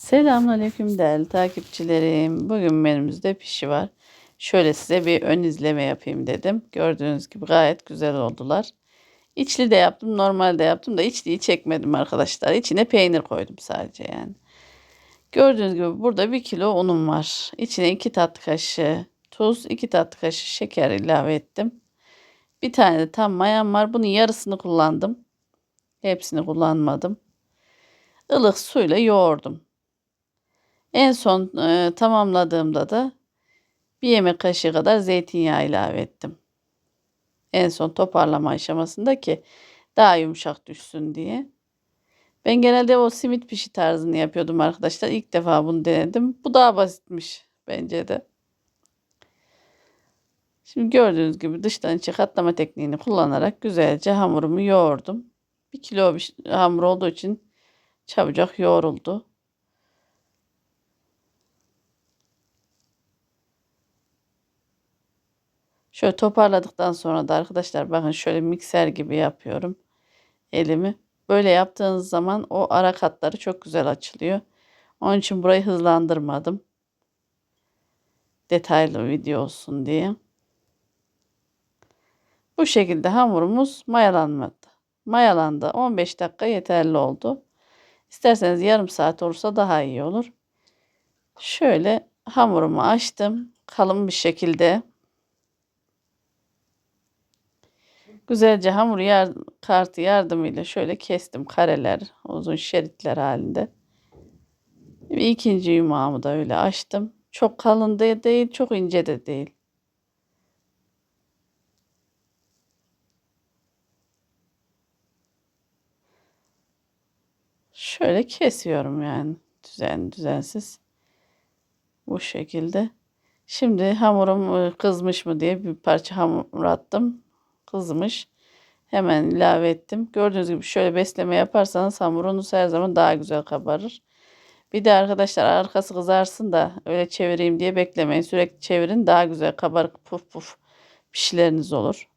Selamünaleyküm değerli takipçilerim. Bugün menümüzde pişi var. Şöyle size bir ön izleme yapayım dedim. Gördüğünüz gibi gayet güzel oldular. İçli de yaptım, normal de yaptım da içliyi çekmedim arkadaşlar. İçine peynir koydum sadece yani. Gördüğünüz gibi burada bir kilo unum var. İçine iki tatlı kaşığı tuz, iki tatlı kaşığı şeker ilave ettim. Bir tane de tam mayam var. Bunun yarısını kullandım. Hepsini kullanmadım. Ilık suyla yoğurdum. En son e, tamamladığımda da bir yemek kaşığı kadar zeytinyağı ilave ettim. En son toparlama aşamasında ki daha yumuşak düşsün diye. Ben genelde o simit pişi tarzını yapıyordum arkadaşlar. İlk defa bunu denedim. Bu daha basitmiş bence de. Şimdi gördüğünüz gibi dıştan içe katlama tekniğini kullanarak güzelce hamurumu yoğurdum. Bir kilo bir hamur olduğu için çabucak yoğruldu. Şöyle toparladıktan sonra da arkadaşlar bakın şöyle mikser gibi yapıyorum elimi. Böyle yaptığınız zaman o ara katları çok güzel açılıyor. Onun için burayı hızlandırmadım. Detaylı video olsun diye. Bu şekilde hamurumuz mayalanmadı. Mayalandı. 15 dakika yeterli oldu. İsterseniz yarım saat olursa daha iyi olur. Şöyle hamurumu açtım. Kalın bir şekilde. Güzelce hamur yar kartı yardımıyla şöyle kestim kareler, uzun şeritler halinde. Bir ikinci yumağımı da öyle açtım. Çok kalın da değil, çok ince de değil. Şöyle kesiyorum yani düzen düzensiz. Bu şekilde. Şimdi hamurum kızmış mı diye bir parça hamur attım kızmış. Hemen ilave ettim. Gördüğünüz gibi şöyle besleme yaparsanız hamurunuz her zaman daha güzel kabarır. Bir de arkadaşlar arkası kızarsın da öyle çevireyim diye beklemeyin. Sürekli çevirin daha güzel kabarık puf puf pişileriniz olur.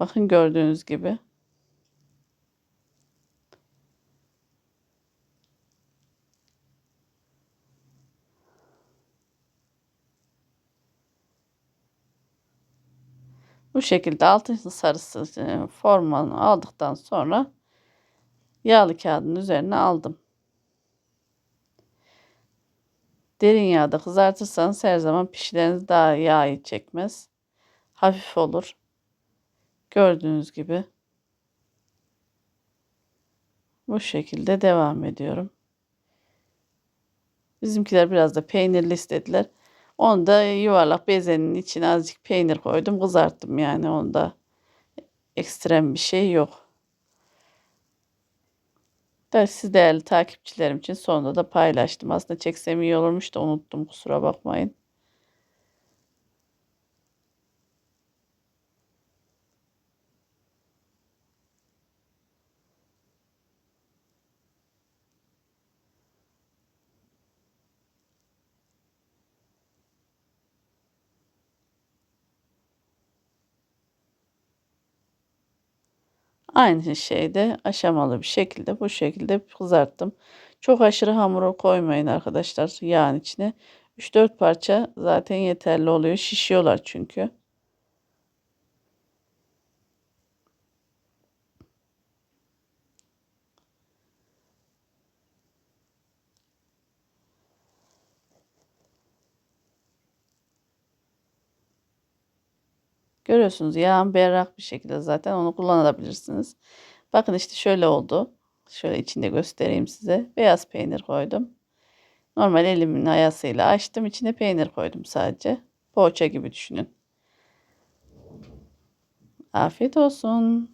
Bakın gördüğünüz gibi. Bu şekilde altın sarısı e, formanı aldıktan sonra yağlı kağıdın üzerine aldım. Derin yağda kızartırsanız her zaman pişileriniz daha yağı çekmez. Hafif olur. Gördüğünüz gibi. Bu şekilde devam ediyorum. Bizimkiler biraz da peynirli istediler. Onu da yuvarlak bezenin içine azıcık peynir koydum. Kızarttım yani onda ekstrem bir şey yok. Da siz değerli takipçilerim için sonunda da paylaştım. Aslında çeksem iyi olurmuş da unuttum kusura bakmayın. Aynı şeyde aşamalı bir şekilde bu şekilde kızarttım. Çok aşırı hamuru koymayın arkadaşlar yağın içine. 3-4 parça zaten yeterli oluyor. Şişiyorlar çünkü. Görüyorsunuz yağın berrak bir şekilde zaten onu kullanabilirsiniz. Bakın işte şöyle oldu. Şöyle içinde göstereyim size. Beyaz peynir koydum. Normal elimin ayasıyla açtım. İçine peynir koydum sadece. Poğaça gibi düşünün. Afiyet olsun.